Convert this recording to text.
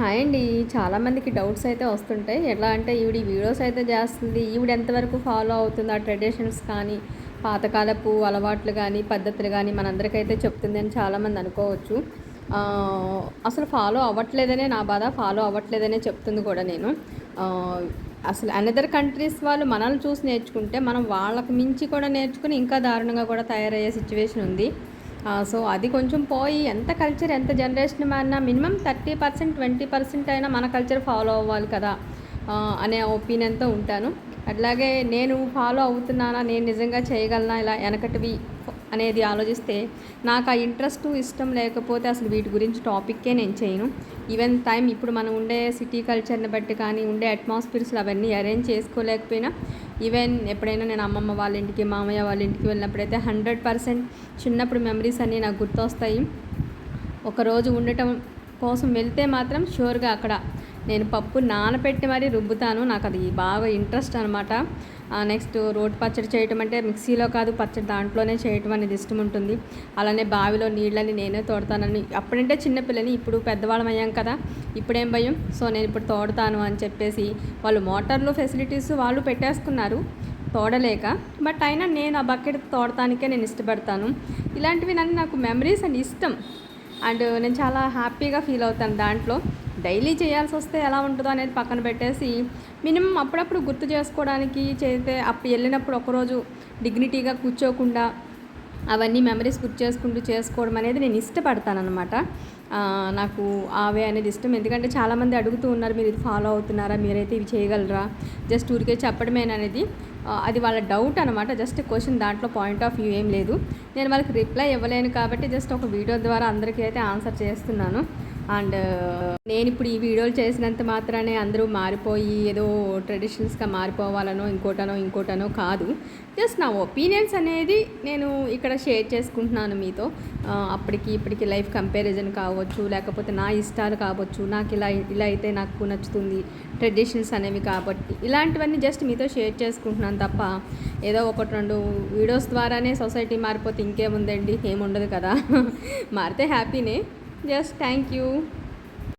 Hi అండి. చాలామందికి doubts అయితే వస్తుంటాయి ఎలా అంటే ఈవిడ ఈ వీడియోస్ అయితే చేస్తుంది. ఈవిడ ఎంతవరకు ఫాలో అవుతుంది? ఆ ట్రెడిషన్స్ కానీ పాతకాలపు అలవాట్లు కానీ పద్ధతులు కానీ మనందరికైతే చెప్తుంది అని చాలామంది అనుకోవచ్చు. అసలు ఫాలో అవ్వట్లేదనే నా బాధ ఫాలో అవ్వట్లేదనే చెప్తుంది కూడా నేను. అసలు అనదర్ కంట్రీస్ వాళ్ళు మనల్ని చూసి నేర్చుకుంటే మనం వాళ్ళకి మించి కూడా నేర్చుకుని ఇంకా దారుణంగా కూడా తయారయ్యే సిచ్యువేషన్ ఉంది. సో అది కొంచెం పోయి ఎంత కల్చర్ ఎంత జనరేషన్ మారినా minimum thirty percent twenty percent అయినా మన కల్చర్ ఫాలో అవ్వాలి కదా అనే ఒపీనియన్తో ఉంటాను. అట్లాగే నేను ఫాలో అవుతున్నానా నేను నిజంగా చేయగలనా ఇలా వెనకటివి అనేది ఆలోచిస్తే నాకు ఆ ఇంట్రెస్ట్ ఇష్టం లేకపోతే అసలు వీటి గురించి టాపిక్కే నేను చేయను. ఈవెన్ టైం ఇప్పుడు మనం ఉండే సిటీ కల్చర్ని బట్టి కానీ ఉండే అట్మాస్ఫియర్స్లో అవన్నీ అరేంజ్ చేసుకోలేకపోయినా ఈవెన్ ఎప్పుడైనా నేను అమ్మమ్మ వాళ్ళ ఇంటికి మామయ్య వాళ్ళ ఇంటికి వెళ్ళినప్పుడైతే హండ్రెడ్ పర్సెంట్ చిన్నప్పుడు మెమరీస్ అన్నీ నాకు గుర్తొస్తాయి. ఒకరోజు ఉండటం కోసం వెళ్తే మాత్రం షూర్గా అక్కడ నేను పప్పు నానబెట్టి మరీ రుబ్బుతాను. నాకు అది బాగా ఇంట్రెస్ట్ అనమాట నెక్స్ట్ రోడ్ పచ్చడి చేయటం అంటే మిక్సీలో కాదు పచ్చడి దాంట్లోనే చేయటం అనేది ఇష్టం ఉంటుంది. అలానే బావిలో నీళ్ళని నేనే తోడతానని. అప్పుడంటే చిన్నపిల్లని ఇప్పుడు పెద్దవాళ్ళం అయ్యాం కదా ఇప్పుడేం భయం? సో నేను ఇప్పుడు తోడతాను అని చెప్పేసి వాళ్ళు మోటార్లు ఫెసిలిటీస్ వాళ్ళు పెట్టేసుకున్నారు తోడలేక. బట్ అయినా నేను ఆ బకెట్ తోడటానికే నేను ఇష్టపడతాను. ఇలాంటివి నన్ను నాకు మెమరీస్ అండ్ ఇష్టం. అండ్ నేను చాలా హ్యాపీగా ఫీల్ అవుతాను దాంట్లో. డైలీ చేయాల్సి వస్తే ఎలా ఉంటుందో అనేది పక్కన పెట్టేసి మినిమం అప్పుడప్పుడు గుర్తు చేసుకోవడానికి చేస్తే అప్పుడు వెళ్ళినప్పుడు ఒకరోజు డిగ్నిటీగా కూర్చోకుండా అవన్నీ మెమరీస్ గుర్తు చేసుకుంటూ చేసుకోవడం అనేది నేను ఇష్టపడతాను అనమాట నాకు ఆవే అనేది ఇష్టం. ఎందుకంటే చాలామంది అడుగుతూ ఉన్నారు మీరు ఇది ఫాలో అవుతున్నారా? మీరైతే ఇవి చేయగలరా? జస్ట్ ఊరికే చెప్పడమేననేది అది వాళ్ళ డౌట్ అనమాట జస్ట్ క్వశ్చన్ దాంట్లో పాయింట్ ఆఫ్ వ్యూ ఏం లేదు. నేను వాళ్ళకి రిప్లై ఇవ్వలేను కాబట్టి జస్ట్ ఒక వీడియో ద్వారా అందరికీ అయితే ఆన్సర్ చేస్తున్నాను. అండ్ నేను ఇప్పుడు ఈ వీడియోలు చేసినంత మాత్రానే అందరూ మారిపోయి ఏదో ట్రెడిషన్స్గా మారిపోవాలనో ఇంకోటనో ఇంకోటనో కాదు. జస్ట్ నా ఒపీనియన్స్ అనేది నేను ఇక్కడ షేర్ చేసుకుంటున్నాను మీతో. అప్పటికి ఇప్పటికి లైఫ్ కంపారిజన్ కావచ్చు లేకపోతే నా ఇష్టాలు కావచ్చు నాకు ఇలా ఇలా అయితే నాకు నచ్చుతుంది ట్రెడిషన్స్ అనేవి కాబట్టి. ఇలాంటివన్నీ జస్ట్ మీతో షేర్ చేసుకుంటున్నాను తప్ప ఏదో ఒకటి రెండు వీడియోస్ ద్వారానే సొసైటీ మారిపోతే ఇంకేముందండి? ఏముండదు కదా? మారితే హ్యాపీనే. Yes. thank you